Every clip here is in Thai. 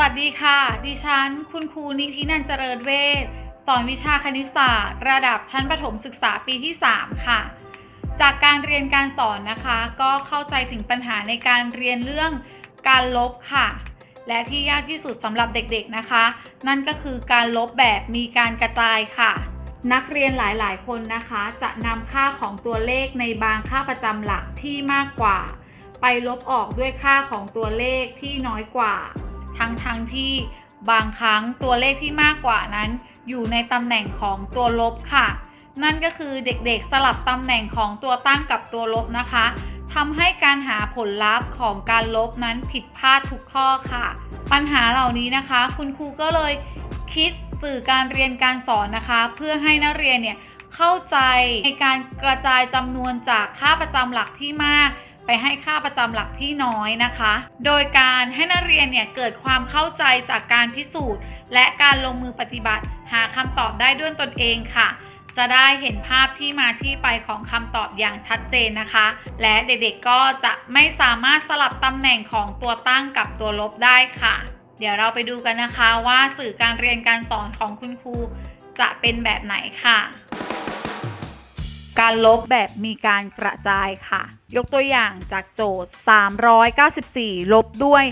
วัสดีค่ะ ดิฉัน คุณครูนิธินันเจริญเวชสอนวิชาคณิตศาสตร์ ระดับชั้นประถมศึกษาปีที่ 3 ค่ะ จากการเรียนการสอนนะคะ ก็เข้าใจถึงปัญหาในการเรียนเรื่องการลบค่ะ และที่ยากที่สุดสำหรับเด็กๆนะคะ นั่นก็คือการลบแบบมีการกระจายค่ะ นักเรียนหลายๆ คนนะคะ จะนำค่าของตัวเลขในบางค่าประจำหลักที่มากกว่า ไปลบออกด้วยค่าของตัวเลขที่น้อยกว่า ทั้งทั้งๆที่บางครั้งตัวเลขที่มากกว่านั้น อยู่ในตำแหน่งของตัวลบค่ะ นั่นก็คือเด็กๆสลับตำแหน่งของตัวตั้งกับตัวลบนะคะทำให้การหาผลลัพธ์ของการลบนั้นผิดพลาดทุกข้อค่ะ ปัญหาเหล่านี้นะคะ คุณครูก็เลยคิดสื่อการเรียนการสอนนะคะ เพื่อให้นักเรียนเนี่ยเข้าใจในการกระจายจำนวนจากค่าประจำหลักที่มาก ไปให้ค่าประจำหลักที่น้อยนะคะ โดยการให้นักเรียนเนี่ยเกิดความเข้าใจจากการพิสูจน์ และการลงมือปฏิบัติ หาคำตอบได้ด้วยตนเองค่ะ จะได้เห็นภาพที่มาที่ไปของคำตอบอย่างชัดเจนนะคะ และเด็กๆก็จะไม่สามารถสลับตำแหน่งของตัวตั้งกับตัวลบได้ค่ะ เดี๋ยวเราไปดูกันนะคะว่าสื่อการเรียนการสอนของคุณครูจะเป็นแบบไหนค่ะ การลบแบบมีการกระจายค่ะ ยกตัวอย่างจากโจทย์ 394 ลบด้วย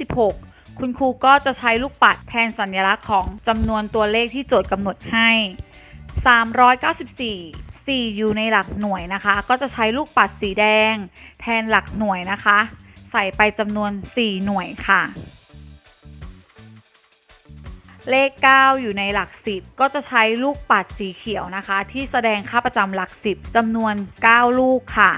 126 คุณครูก็จะใช้ลูกปัดแทนสัญลักษณ์ของจำนวนตัวเลขที่โจทย์กำหนดให้ 394 4 อยู่ในหลักหน่วยนะคะ ก็จะใช้ลูกปัดสีแดง แทนหลักหน่วยนะคะ ใส่ไปจำนวน 4 หน่วยค่ะ เลข 9 อยู่ในหลัก 10 ก็จะใช้ลูกปัดสีเขียวนะคะ ที่แสดงค่าประจำหลัก 10จำนวน 9 ลูกค่ะ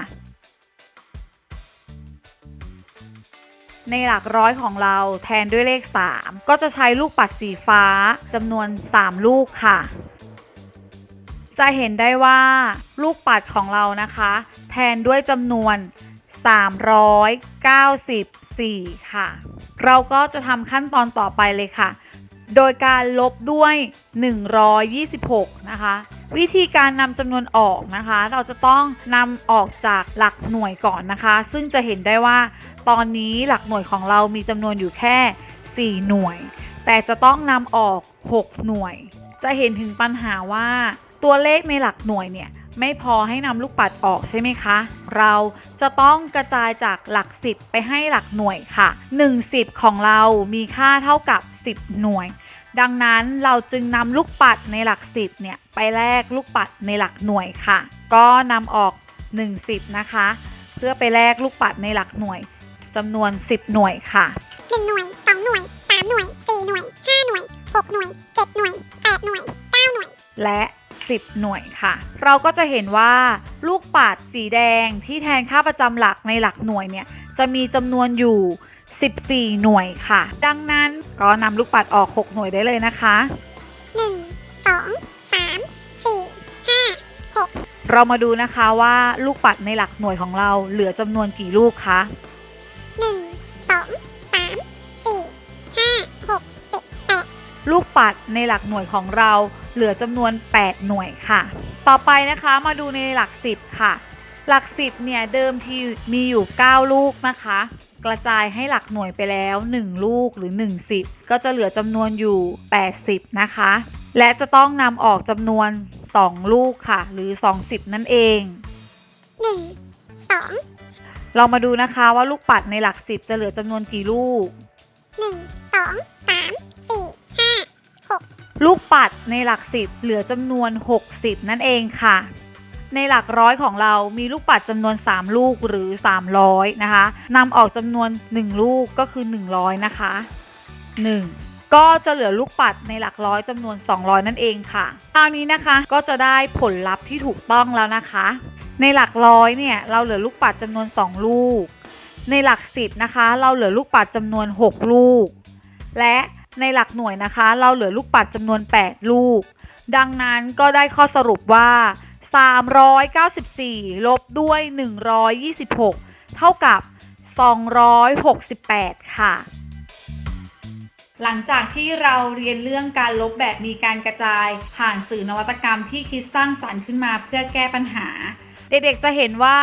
ในหลักร้อยของเราแทนด้วยเลข 3 ก็จะใช้ลูกปัดสีฟ้าจำนวน 3 ลูกค่ะ จะเห็นได้ว่าลูกปัดของเรานะคะ แทนด้วยจำนวน 394 ค่ะ เราก็จะทำขั้นตอนต่อไปเลยค่ะ โดยการลบด้วย 126 นะคะ วิธีการนำจำนวนออกนะคะ เราจะต้องนำออกจากหลักหน่วยก่อนนะคะ ซึ่งจะเห็นได้ว่า ตอนนี้หลักหน่วยของเรามีจำนวนอยู่แค่ 4 หน่วย แต่จะต้องนำออก 6 หน่วย จะเห็นถึงปัญหาว่าตัวเลขในหลักหน่วยเนี่ย ไม่พอให้นำลูกปัดออกใช่ไหมคะ เราจะต้องกระจายจากหลัก 10 ไปให้หลักหน่วยค่ะ 1 10 ของเรามีค่าเท่ากับ 10 หน่วย ดังนั้นเราจึงนำลูกปัดในหลัก 10เนี่ยไปแลกลูกปัดในหลักหน่วยค่ะ ก็นำออก 1 10 นะคะ เพื่อไปแลกลูกปัดในหลักหน่วยจำนวน 10 หน่วยค่ะหนึ่งหน่วยสองหน่วยสามหน่วยสี่หน่วยห้าหน่วยหกหน่วยเจ็ดหน่วยแปดหน่วยเก้าหน่วย และ 10 หน่วยค่ะ เราก็จะเห็นว่าลูกปัดสีแดงที่แทนค่าประจำหลักในหลักหน่วยเนี่ยจะมีจำนวนอยู่ 14 หน่วยค่ะ ดังนั้นก็นำลูกปัดออก 6 หน่วยได้เลยนะคะหนึ่งสองสามสี่ห้าเรามาดูนะคะว่าลูกปัดในหลักหน่วยของเราเหลือจำนวนกี่ลูกคะ ลูกปัดในหลักหน่วยของเราเหลือจำนวน 8 หน่วยค่ะ ต่อไปนะคะมาดูในหลัก 10 ค่ะ หลัก 10 เนี่ยเดิมทีมีอยู่ 9 ลูกนะคะ กระจายให้หลักหน่วยไปแล้ว 1 ลูกหรือ 1 10 ก็จะเหลือจำนวนอยู่ 80 นะคะ และจะต้องนำออกจำนวน 2 ลูกค่ะ หรือ 20 นั่นเอง 1 2 เรามาดูนะคะว่าลูกปัดในหลัก 10 จะเหลือจำนวนกี่ลูก 1 ลูกปัดในหลักสิบเหลือจำนวน 60 นั่นเองค่ะ ในหลักร้อยของเรามีลูกปัดจำนวน 3 ลูกหรือ 300 นะคะนำออกจำนวน 1 ลูกก็คือ 100 นะคะ 1ก็จะเหลือลูกปัดในหลักร้อยจำนวน 200 นั่นเองค่ะคราวนี้นะคะก็จะได้ผลลัพธ์ที่ถูกต้องแล้วนะคะ ในหลักร้อยเนี่ยเราเหลือลูกปัดจำนวน 2 ลูก ในหลักสิบนะคะ เราเหลือลูกปัดจำนวน 6 ลูก และ ในหลักหน่วยนะคะ เราเหลือลูกปัดจำนวน 8 ลูก ดังนั้นก็ได้ข้อสรุปว่า 394 ลบด้วย 126 เท่ากับ 268 ค่ะ หลังจากที่เราเรียนเรื่องการลบแบบมีการกระจาย ผ่านสื่อนวัตกรรมที่คิดสร้างสรรค์ขึ้นมาเพื่อแก้ปัญหา เด็กๆจะเห็นว่า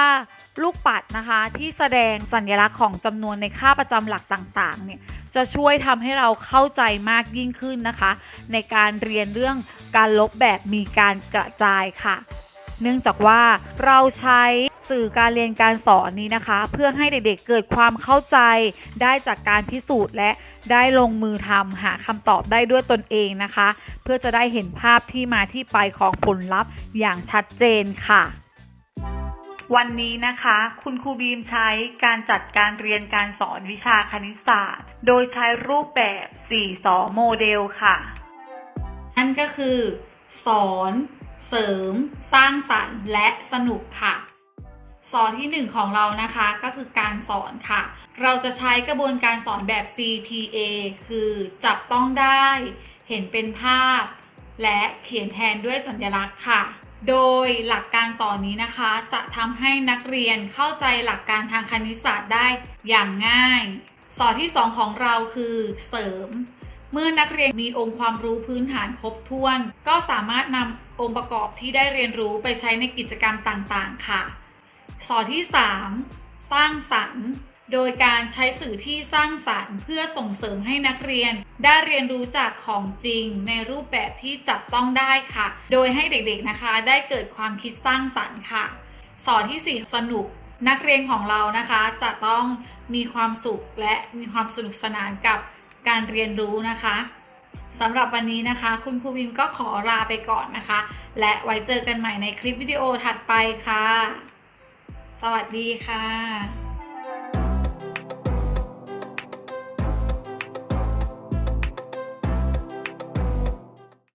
ลูกปัดนะคะที่แสดงสัญลักษณ์ของจำนวนในค่าประจำหลักต่างๆเนี่ย จะช่วยทำให้เราเข้าใจมากยิ่งขึ้นนะคะ ในการเรียนเรื่องการลบแบบมีการกระจายค่ะ เนื่องจากว่าเราใช้สื่อการเรียนการสอนนี้นะคะ เพื่อให้เด็กๆเกิดความเข้าใจได้จากการพิสูจน์และได้ลงมือทำหาคำตอบได้ด้วยตนเองนะคะ เพื่อจะได้เห็นภาพที่มาที่ไปของผลลัพธ์อย่างชัดเจนค่ะ วันนี้นะคะ คุณครูบีมใช้การจัดการเรียนการสอนวิชาคณิตศาสตร์ โดยใช้รูปแบบ 4สอโมเดลค่ะ นั่นก็คือ สอน เสริม สร้างสรรค์และสนุกค่ะ สอนที่ 1 ของเรานะคะก็คือการสอนค่ะ เราจะใช้กระบวนการสอนแบบ CPA คือจับต้องได้ เห็นเป็นภาพ และเขียนแทนด้วยสัญลักษณ์ค่ะ โดยหลักการสอนนี้นะคะ จะทำให้นักเรียนเข้าใจหลักการทางคณิตศาสตร์ได้อย่างง่าย สอนที่ 2 ของเราคือเสริม เมื่อนักเรียนมีองค์ความรู้พื้นฐานครบถ้วน ก็สามารถนำองค์ประกอบที่ได้เรียนรู้ไปใช้ในกิจกรรมต่างๆ ค่ะ สอนที่ 3 สร้างสรรค์ โดยการใช้สื่อที่สร้างสรรค์ เพื่อส่งเสริมให้นักเรียน ได้เรียนรู้จากของจริงในรูปแบบที่จับต้องได้ค่ะ โดยให้เด็กๆนะคะได้เกิดความคิดสร้างสรรค์ค่ะ สอนที่ 4 สนุกนักเรียนของเรานะคะจะต้องมีความสุขและมีความสนุกสนานกับการเรียนรู้นะคะสำหรับวันนี้นะคะ คุณครูบิมก็ขอลาไปก่อนนะคะ และไว้เจอกันใหม่ในคลิปวิดีโอถัดไปค่ะ สวัสดีค่ะ